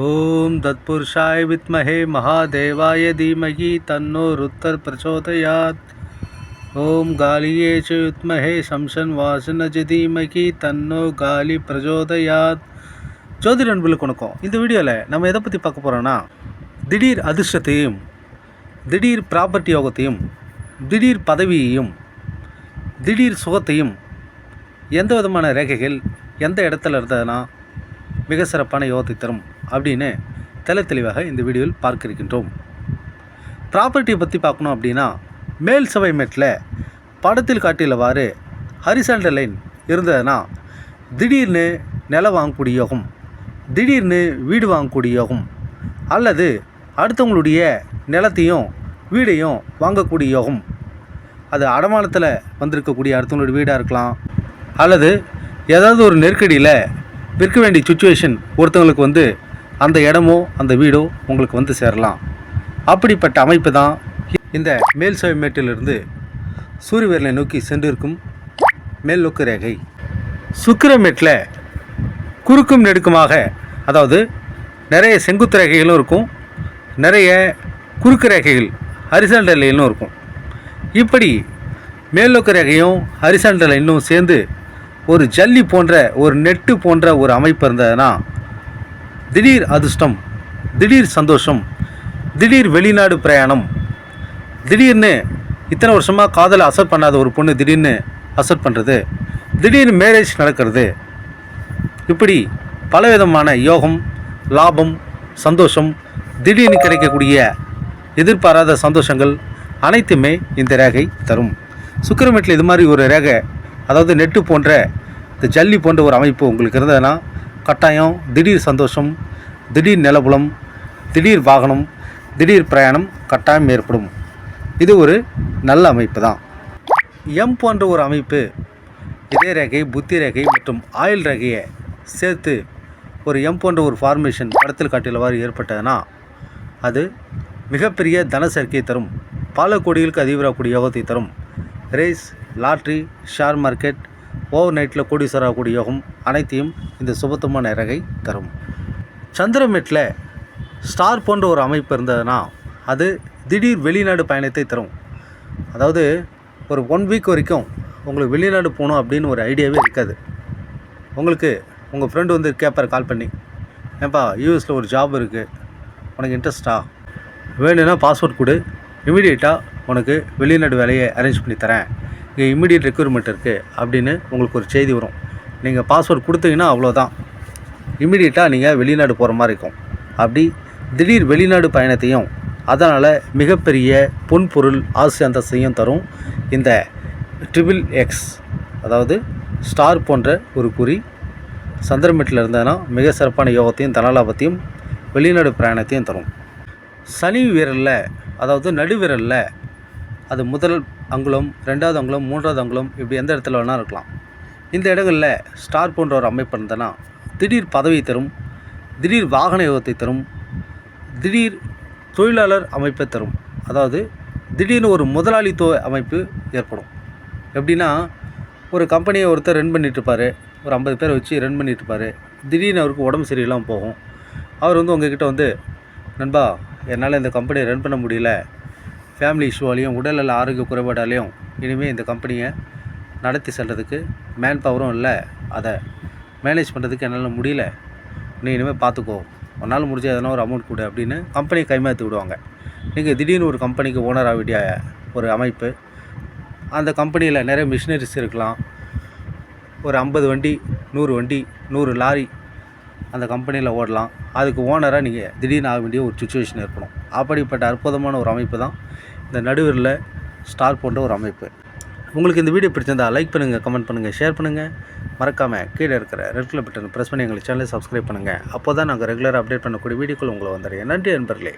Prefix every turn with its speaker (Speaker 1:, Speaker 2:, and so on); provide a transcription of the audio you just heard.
Speaker 1: ஓம் தத்புருஷாய வித்மஹே மகாதேவாய தீமகி தன்னோ ருத்தர் பிரச்சோதயாத் ஓம் காலியே ச வித்மஹே சம்சன் வாசனஜ தீமகி தன்னோ காலி பிரச்சோதயாத் ஜோதி அன்புகளுக்கு வணக்கம். இந்த வீடியோவில் நம்ம எதை பற்றி பார்க்க போகிறோன்னா திடீர் அதிர்ஷ்டத்தையும் திடீர் ப்ராப்பர்ட்டி யோகத்தையும் திடீர் பதவியையும் திடீர் சுகத்தையும் எந்த விதமான ரேகைகள் எந்த இடத்துல இருந்ததுன்னா மிக சிறப்பான யோகத்தை தரும். அப்படின்னு தெல தெளிவாக இந்த வீடியோவில் பார்க்க இருக்கின்றோம் ப்ராப்பர்ட்டியை பற்றி பார்க்கணும் அப்படின்னா மேல் சபை மெட்டில் படத்தில் காட்டியுள்ளவாறு ஹரிசாண்டல் லைன் இருந்ததுன்னா திடீர்னு நிலம் வாங்கக்கூடிய யோகம் திடீர்னு வீடு வாங்கக்கூடிய யோகம் அல்லது அடுத்தவங்களுடைய நிலத்தையும் வீடையும் வாங்கக்கூடிய யோகம். அது அடமானத்தில் வந்திருக்கக்கூடிய அடுத்தவங்களுடைய வீடாக இருக்கலாம் அல்லது ஏதாவது ஒரு நெருக்கடியில் விற்க வேண்டிய சுச்சுவேஷன் ஒருத்தவங்களுக்கு வந்து அந்த இடமோ அந்த வீடோ உங்களுக்கு வந்து சேரலாம். அப்படிப்பட்ட அமைப்பு தான் இந்த மேல் சபை மேட்டிலிருந்து சூரியவேரனை நோக்கி சென்றிருக்கும் மேல் நோக்கு ரேகை சுக்கிரமேட்டில் குறுக்கும் நெடுக்குமாக அதாவது நிறைய செங்குத்து ரேகைகளும் இருக்கும் நிறைய குறுக்கு ரேகைகள் ஹரிசாண்டல் லைனும் இருக்கும். இப்படி மேல்நோக்கு ரேகையும் ஹரிசாண்டல் லைனும் சேர்ந்து ஒரு ஜல்லி போன்ற ஒரு நெட்டு போன்ற ஒரு அமைப்பு இருந்ததுன்னா திடீர் அதிர்ஷ்டம் திடீர் சந்தோஷம் திடீர் வெளிநாடு பிரயாணம். திடீர்னு இத்தனை வருஷமாக காதலை அசர் பண்ணாத ஒரு பொண்ணு திடீர்னு அசட் பண்ணுறது திடீர்னு மேரேஜ் நடக்கிறது. இப்படி பலவிதமான யோகம் லாபம் சந்தோஷம் திடீர்னு கிடைக்கக்கூடிய எதிர்பாராத சந்தோஷங்கள் அனைத்துமே இந்த ரேகை தரும். சுக்கிரமேட்டில் இது மாதிரி ஒரு ரேகை அதாவது நெட்டு போன்ற இந்த ஜல்லி போன்ற ஒரு அமைப்பு உங்களுக்கு இருந்ததுன்னா கட்டாயம் திடீர் சந்தோஷம் திடீர் நிலபுலம் திடீர் வாகனம் திடீர் பிரயாணம் கட்டாயம் ஏற்படும். இது ஒரு நல்ல அமைப்பு தான் எம் போன்ற ஒரு அமைப்பு இதய ரேகை புத்தி ரேகை மற்றும் ஆயில் ரேகையை சேர்த்து ஒரு எம் போன்ற ஒரு ஃபார்மேஷன் படத்தில் காட்டியவாறு ஏற்பட்டதுன்னா அது மிகப்பெரிய தன சேர்க்கையை தரும். பல கோடிகளுக்கு அதிபராகக்கூடிய யோகத்தை தரும். Race lottery share market over நைட்டில் கோடீஸ்வராகக்கூடிய யோகம் அனைத்தையும் இந்த சுபத்தமான ரகை தரும். சந்திரமேட்டில் ஸ்டார் போன்ற ஒரு அமைப்பு இருந்ததுன்னா அது திடீர் வெளிநாடு பயணத்தை தரும். அதாவது ஒரு ஒன் வீக் வரைக்கும் உங்களுக்கு வெளிநாடு போகணும் அப்படின்னு ஒரு ஐடியாவே இருக்காது. உங்களுக்கு உங்கள் ஃப்ரெண்டு வந்து கேட்பார் கால் பண்ணி. ஏன்பா யூஎஸில் ஒரு ஜாப் இருக்குது உனக்கு இன்ட்ரெஸ்ட்டா வேணும்னா பாஸ்போர்ட் கொடு. இமீடியட்டாக உனக்கு வெளிநாடு வேலையை அரேஞ்ச் பண்ணி தரேன். இங்கே இமீடியட் ரெக்யூர்மெண்ட் இருக்குது அப்படின்னு உங்களுக்கு ஒரு செய்தி வரும். நீங்கள் பாஸ்வேர்ட் கொடுத்தீங்கன்னா அவ்வளோதான் இமீடியட்டாக நீங்கள் வெளிநாடு போகிற மாதிரி இருக்கும். அப்படி திடீர் வெளிநாடு பயணத்தையும் அதனால் மிகப்பெரிய பொன்பொருள் ஆசை அந்தஸ்தையும் தரும். இந்த ட்ரிபிள் எக்ஸ் அதாவது ஸ்டார் போன்ற ஒரு குறி சந்திரமேட்டில் இருந்ததுன்னா மிக சிறப்பான யோகத்தையும் தனலாபத்தையும் வெளிநாடு பிரயாணத்தையும் தரும். சனி விரலில் அதாவது நடுவிரலில் அது முதல் அங்குலம் ரெண்டாவது அங்குலம் மூன்றாவது அங்குலம் இப்படி எந்த இடத்துல வேணால் இருக்கலாம். இந்த இடங்களில் ஸ்டார் போன்ற ஒரு அமைப்பு இருந்ததுன்னா திடீர் பதவி தரும் திடீர் வாகன யோகத்தை தரும் திடீர் தொழிலாளர் அமைப்பை தரும். அதாவது திடீர்னு ஒரு முதலாளித்துவ அமைப்பு ஏற்படும். எப்படின்னா ஒரு கம்பெனியை ஒருத்தர் ரன் பண்ணிகிட்ருப்பார் ஒரு ஐம்பது பேரை வச்சு ரன் பண்ணிகிட்ருப்பார் திடீர்னு அவருக்கு உடம்பு சரியில்லாமல் போகும். அவர் வந்து உங்ககிட்ட வந்து நண்பா என்னால் இந்த கம்பெனியை ரன் பண்ண முடியல. ஃபேமிலி இஷ்யூவாலையும் உடல்நல ஆரோக்கிய குறைபாடாலையும் இனிமேல் இந்த கம்பெனியை நடத்தி செல்கிறதுக்கு மேன் பவரும் இல்லை. அதை மேனேஜ் பண்ணுறதுக்கு என்னால் முடியல. நீ இனிமேல் பார்த்துக்கோ உன்னால் முடிஞ்ச எதனா ஒரு அமௌண்ட் கொடு அப்படின்னு கம்பெனியை கைமாற்றி விடுவாங்க. நீங்கள் திடீர்னு ஒரு கம்பெனிக்கு ஓனர் ஆக வேண்டிய ஒரு அமைப்பு அந்த கம்பெனியில் நிறைய மிஷினரிஸ் இருக்கலாம். ஒரு ஐம்பது வண்டி நூறு வண்டி நூறு லாரி அந்த கம்பெனியில் ஓடலாம். அதுக்கு ஓனராக நீங்கள் திடீர்னு ஆக வேண்டிய ஒரு சுச்சுவேஷன் இருக்கணும் அப்படிப்பட்ட அற்புதமான ஒரு அமைப்பு தான் இந்த நடுவரில் ஸ்டார் போன்ற ஒரு அமைப்பு. உங்களுக்கு இந்த வீடியோ பிடிச்சிருந்தா லைக் பண்ணுங்கள் கமெண்ட் பண்ணுங்கள் ஷேர் பண்ணுங்கள் மறக்காமல் கீழே இருக்கிற ரெட் கலர் பட்டன் ப்ரெஸ் பண்ணி எங்களுக்கு சேனலை சப்ஸ்கிரைப் பண்ணுங்கள் அப்போ தான் நாங்கள் ரெகுலராக அப்டேட் பண்ணக்கூடிய வீடியோக்கள் உங்களை வந்துடுறேன் நன்றி நண்பர்களே.